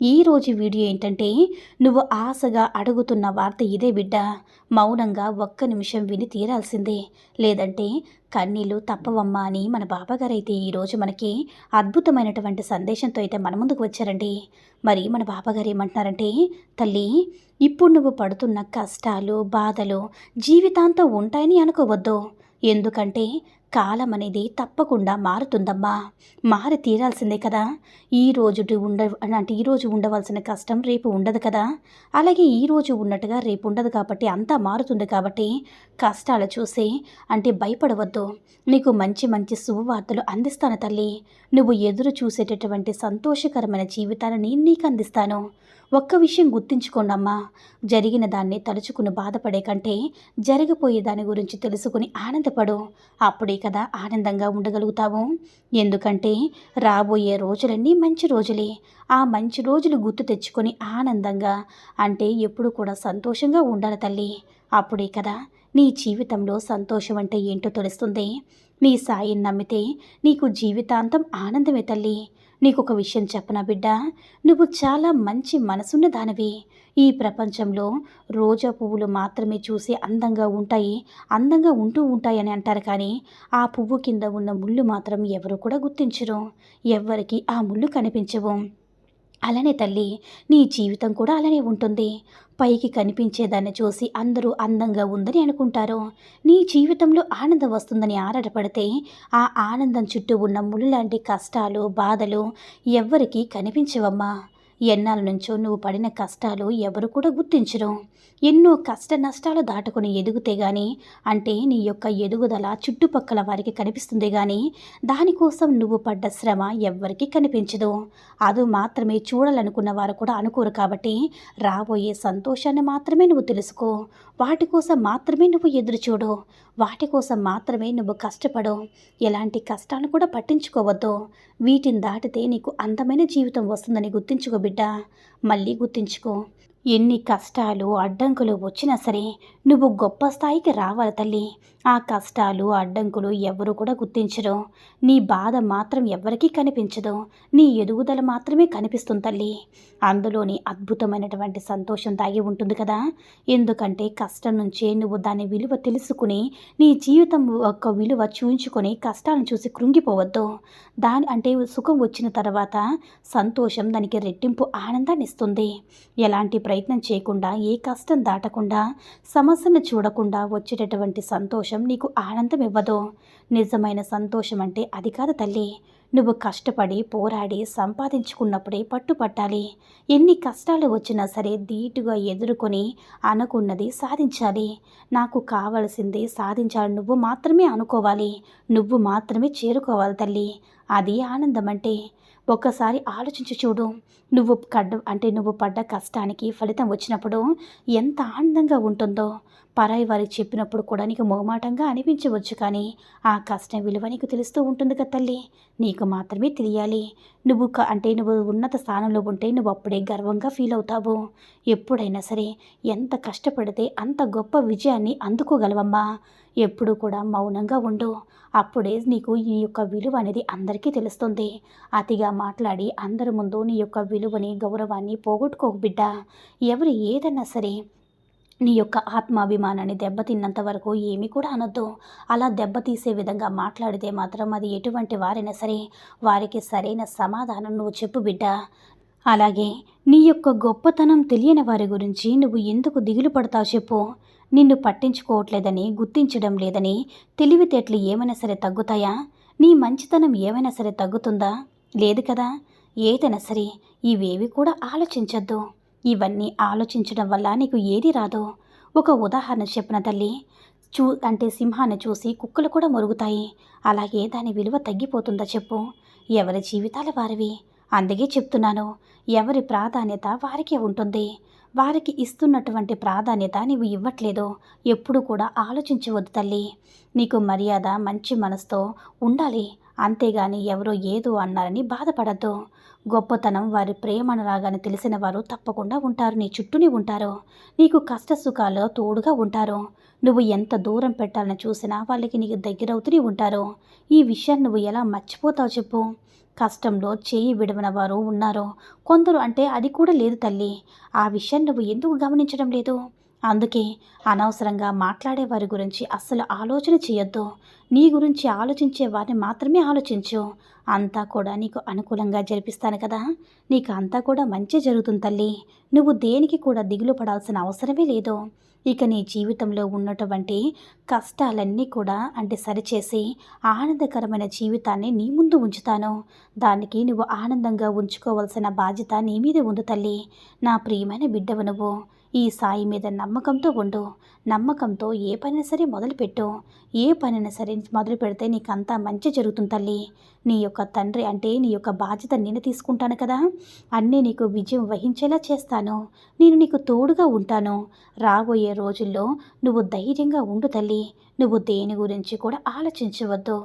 ఈరోజు వీడియో ఏంటంటే నువ్వు ఆశగా అడుగుతున్న వార్త ఇదే బిడ్డ. మౌనంగా ఒక్క నిమిషం విని తీరాల్సిందే. లేదంటే కన్నీళ్ళు తప్పవమ్మా అని మన బాబాగారు అయితే ఈరోజు మనకి అద్భుతమైనటువంటి సందేశంతో అయితే మన ముందుకు వచ్చారండి. మరి మన బాబాగారు ఏమంటున్నారంటే తల్లి ఇప్పుడు నువ్వు పడుతున్న కష్టాలు బాధలు జీవితాంతం ఉంటాయని అనుకోవద్దు. ఎందుకంటే కాలం అనేది తప్పకుండా మారుతుందమ్మా. మారి తీరాల్సిందే కదా. ఈ రోజు ఉండ అంటే ఈరోజు ఉండవలసిన కష్టం రేపు ఉండదు కదా. అలాగే ఈ రోజు ఉన్నట్టుగా రేపు ఉండదు కాబట్టి అంతా మారుతుంది కాబట్టి కష్టాలు చూసి అంటే భయపడవద్దు. నీకు మంచి మంచి శుభవార్తలు అందిస్తాను తల్లి. నువ్వు ఎదురు చూసేటటువంటి సంతోషకరమైన జీవితాన్ని నీకు అందిస్తాను. ఒక్క విషయం గుర్తుంచుకోండమ్మా. జరిగిన దాన్ని తలుచుకుని బాధపడే కంటే జరిగిపోయే దాని గురించి తెలుసుకుని ఆనందపడు. అప్పుడే కదా ఆనందంగా ఉండగలుగుతావు? ఎందుకంటే రాబోయే రోజులన్నీ మంచి రోజులే. ఆ మంచి రోజులు గుర్తు తెచ్చుకొని ఆనందంగా అంటే ఎప్పుడు కూడా సంతోషంగా ఉండాలి తల్లి. అప్పుడే కదా నీ జీవితంలో సంతోషం అంటే ఏంటో తెలుస్తుంది. నీ సాయిని నమ్మితే నీకు జీవితాంతం ఆనందమే తల్లి. నీకు ఒక విషయం చెప్పనా బిడ్డ? నువ్వు చాలా మంచి మనసున్న దానివి. ఈ ప్రపంచంలో రోజా పువ్వులు మాత్రమే చూసి అందంగా ఉంటాయి అందంగా ఉంటూ ఉంటాయని అంటారు కానీ ఆ పువ్వు కింద ఉన్న ముళ్ళు మాత్రం ఎవరు కూడా గుర్తించరు. ఎవ్వరికి ఆ ముళ్ళు కనిపించవు. అలానే తల్లి నీ జీవితం కూడా అలానే ఉంటుంది. పైకి కనిపించేదాన్ని చూసి అందరూ అందంగా ఉందని అనుకుంటారు. నీ జీవితంలో ఆనందం వస్తుందని ఆరాటపడితే ఆ ఆనందం చుట్టూ ఉన్న ముళ్ళు లాంటి కష్టాలు బాధలు ఎవ్వరికీ కనిపించవమ్మా. ఎన్నాళ్ళ నుంచో నువ్వు పడిన కష్టాలు ఎవరు కూడా గుర్తించరు. ఎన్నో కష్ట నష్టాలు దాటుకుని ఎదుగుతే గాని అంటే నీ యొక్క ఎదుగుదల చుట్టుపక్కల వారికి కనిపిస్తుంది కానీ దానికోసం నువ్వు పడ్డ శ్రమ ఎవ్వరికీ కనిపించదు. అది మాత్రమే చూడాలనుకున్న వారు కూడా అనుకోరు కాబట్టి రాబోయే సంతోషాన్ని మాత్రమే నువ్వు తెలుసుకో. వాటి కోసం మాత్రమే నువ్వు ఎదురు చూడు వాటి కోసం మాత్రమే నువ్వు కష్టపడు. ఎలాంటి కష్టాలు కూడా పట్టించుకోవద్దు. వీటిని దాటితే నీకు అందమైన జీవితం వస్తుందని గుర్తించుకో బిడ్డ మళ్ళీ గుర్తించుకో. ఎన్ని కష్టాలు అడ్డంకులు వచ్చినా సరే నువ్వు గొప్ప స్థాయికి రావాలి తల్లి. ఆ కష్టాలు అడ్డంకులు ఎవరు కూడా గుర్తించరు. నీ బాధ మాత్రం ఎవరికీ కనిపించదు. నీ ఎదుగుదల మాత్రమే కనిపిస్తుంది తల్లి. అందులోని అద్భుతమైనటువంటి సంతోషం దాగి ఉంటుంది కదా. ఎందుకంటే కష్టం నుంచే నువ్వు దాని విలువ తెలుసుకుని నీ జీవితం యొక్క విలువ చూయించుకొని కష్టాలను చూసి కృంగిపోవద్దు. దాని అంటే సుఖం వచ్చిన తర్వాత సంతోషం దానికి రెట్టింపు ఆనందాన్ని ఇస్తుంది. ఎలాంటి ప్రయత్నం చేయకుండా ఏ కష్టం దాటకుండా సమస్యను చూడకుండా వచ్చేటటువంటి సంతోషం నీకు ఆనందం ఇవ్వదు. నిజమైన సంతోషం అంటే అది కాదు తల్లి. నువ్వు కష్టపడి పోరాడి సంపాదించుకున్నప్పుడే పట్టుపట్టాలి. ఎన్ని కష్టాలు వచ్చినా సరే ధీటుగా ఎదుర్కొని అనుకున్నది సాధించాలి. నాకు కావలసింది సాధించాలి. నువ్వు మాత్రమే అనుకోవాలి. నువ్వు మాత్రమే చేరుకోవాలి తల్లి. అది ఆనందం అంటే ఒక్కసారి ఆలోచించి చూడు. నువ్వు కడ్డ అంటే నువ్వు పడ్డ కష్టానికి ఫలితం వచ్చినప్పుడు ఎంత ఆనందంగా ఉంటుందో. పరాయి వారికి చెప్పినప్పుడు కూడా నీకు మొహమాటంగా అనిపించవచ్చు కానీ ఆ కష్టం విలువ నీకు తెలుస్తూ ఉంటుంది కదా తల్లి. నీకు మాత్రమే తెలియాలి. నువ్వు క అంటే నువ్వు ఉన్నత స్థానంలో ఉంటే నువ్వు అప్పుడే గర్వంగా ఫీల్ అవుతావు. ఎప్పుడైనా సరే ఎంత కష్టపడితే అంత గొప్ప విజయాన్ని అందుకోగలవమ్మా. ఎప్పుడు కూడా మౌనంగా ఉండు. అప్పుడే నీకు ఈ యొక్క విలువ అనేది అందరికీ తెలుస్తుంది. అతిగా మాట్లాడి అందరి ముందు నీ యొక్క విలువని గౌరవాన్ని పోగొట్టుకోకు బిడ్డ. ఎవరు ఏదన్నా సరే నీ యొక్క ఆత్మాభిమానాన్ని దెబ్బతిన్నంత వరకు ఏమీ కూడా అనొద్దు. అలా దెబ్బతీసే విధంగా మాట్లాడితే మాత్రం అది ఎటువంటి వారైనా సరే వారికి సరైన సమాధానం నువ్వు చెప్పు బిడ్డ. అలాగే నీ యొక్క గొప్పతనం తెలియని వారి గురించి నువ్వు ఎందుకు దిగులు పడతావు చెప్పు. నిన్ను పట్టించుకోవట్లేదని గుర్తించడం లేదని తెలివితేటలు ఏమైనా సరే తగ్గుతాయా? నీ మంచితనం ఏమైనా సరే తగ్గుతుందా? లేదు కదా? ఏదైనా సరే ఇవేవి కూడా ఆలోచించొద్దు. ఇవన్నీ ఆలోచించడం వల్ల నీకు ఏది రాదు. ఒక ఉదాహరణ చెప్పిన తల్లి చూ అంటే సింహాన్ని చూసి కుక్కలు కూడా మొరుగుతాయి. అలాగే దాని విలువ తగ్గిపోతుందా చెప్పు. ఎవరి జీవితాల వారివి? అందుకే చెప్తున్నాను ఎవరి ప్రాధాన్యత వారికే ఉంటుంది. వారికి ఇస్తున్నటువంటి ప్రాధాన్యత నీవు ఇవ్వట్లేదు. ఎప్పుడు కూడా ఆలోచించవద్దు తల్లి. నీకు మర్యాద మంచి మనసుతో ఉండాలి. అంతేగాని ఎవరో ఏదో అన్నారని బాధపడద్దు. గొప్పతనం వారి ప్రేమను రాగానే తెలిసిన వారు తప్పకుండా ఉంటారు. నీ చుట్టూనే ఉంటారు. నీకు కష్ట సుఖాల్లో తోడుగా ఉంటారు. నువ్వు ఎంత దూరం పెట్టాలని చూసినా వాళ్ళకి నీకు దగ్గరవుతూనే ఉంటారు. ఈ విషయాన్ని నువ్వు ఎలా మర్చిపోతావు చెప్పు. కష్టంలో చేయి విడవన వారు ఉన్నారు. కొందరు అంటే అది కూడా లేదు తల్లి. ఆ విషయాన్ని నువ్వు ఎందుకు గమనించడం లేదు? అందుకే అనవసరంగా మాట్లాడే వారి గురించి అస్సలు ఆలోచన చేయొద్దు. నీ గురించి ఆలోచించే వారిని మాత్రమే ఆలోచించు. అంతా కూడా నీకు అనుకూలంగా జరిపిస్తాను కదా. నీకు అంతా కూడా మంచి జరుగుతుంది తల్లి. నువ్వు దేనికి కూడా దిగులు పడాల్సిన అవసరమే లేదు. ఇక నీ జీవితంలో ఉన్నటువంటి కష్టాలన్నీ కూడా అంటే సరిచేసి ఆనందకరమైన జీవితాన్ని నీ ముందు ఉంచుతాను. దానికి నువ్వు ఆనందంగా ఉంచుకోవాల్సిన బాధ్యత నీ మీద ఉంది తల్లి. నా ప్రియమైన బిడ్డవు నువ్వు. ఈ సాయి మీద నమ్మకంతో ఉండు. నమ్మకంతో ఏ పనైనా సరే మొదలుపెట్టు. ఏ పనైనా సరే మొదలు పెడితే నీకంతా మంచి జరుగుతుంది తల్లి. నీ యొక్క తండ్రి అంటే నీ యొక్క బాధ్యత నేను తీసుకుంటాను కదా. అన్నీ నీకు విజయం వహించేలా చేస్తాను. నేను నీకు తోడుగా ఉంటాను. రాబోయే రోజుల్లో నువ్వు ధైర్యంగా ఉండు తల్లి. నువ్వు దేని గురించి కూడా ఆలోచించవద్దు.